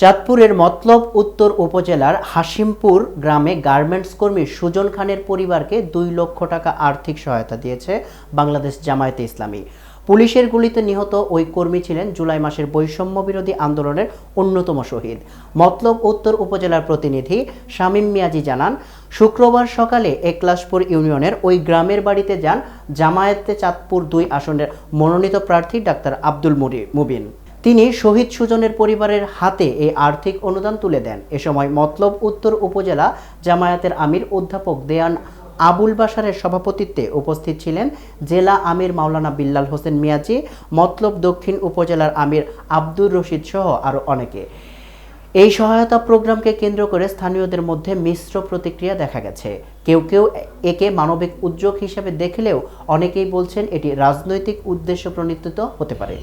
চাঁদপুরের মতলব উত্তর উপজেলার হাসিমপুর গ্রামে গার্মেন্টস কর্মী সুজন খানের পরিবারকে দুই লক্ষ টাকা আর্থিক সহায়তা দিয়েছে বাংলাদেশ জামায়াতে ইসলামী। পুলিশের গুলিতে নিহত ওই কর্মী ছিলেন জুলাই মাসের বৈষম্য বিরোধী আন্দোলনের অন্যতম শহীদ। মতলব উত্তর উপজেলার প্রতিনিধি শামীম মিয়াজি জানান, শুক্রবার সকালে একলাশপুর ইউনিয়নের ওই গ্রামের বাড়িতে যান জামায়াতে চাঁদপুর দুই আসনের মনোনীত প্রার্থী ডাক্তার আব্দুল মুবিন। তিনি শহীদ সুজনের পরিবারের হাতে এই আর্থিক অনুদান তুলে দেন। এ সময় মতলব উত্তর উপজেলা জামায়াতের আমির অধ্যাপক দেয়ান আবুল বাসারের সভাপতিত্বে উপস্থিত ছিলেন জেলা আমির মাওলানা বিল্লাল হোসেন মিয়াজি, মতলব দক্ষিণ উপজেলার আমির আব্দুর রশিদ সহ আরও অনেকে। এই সহায়তা প্রোগ্রামকে কেন্দ্র করে স্থানীয়দের মধ্যে মিশ্র প্রতিক্রিয়া দেখা গেছে। কেউ কেউ একে মানবিক উদ্যোগ হিসেবে দেখলেও অনেকেই বলছেন এটি রাজনৈতিক উদ্দেশ্য প্রণীত হতে পারে।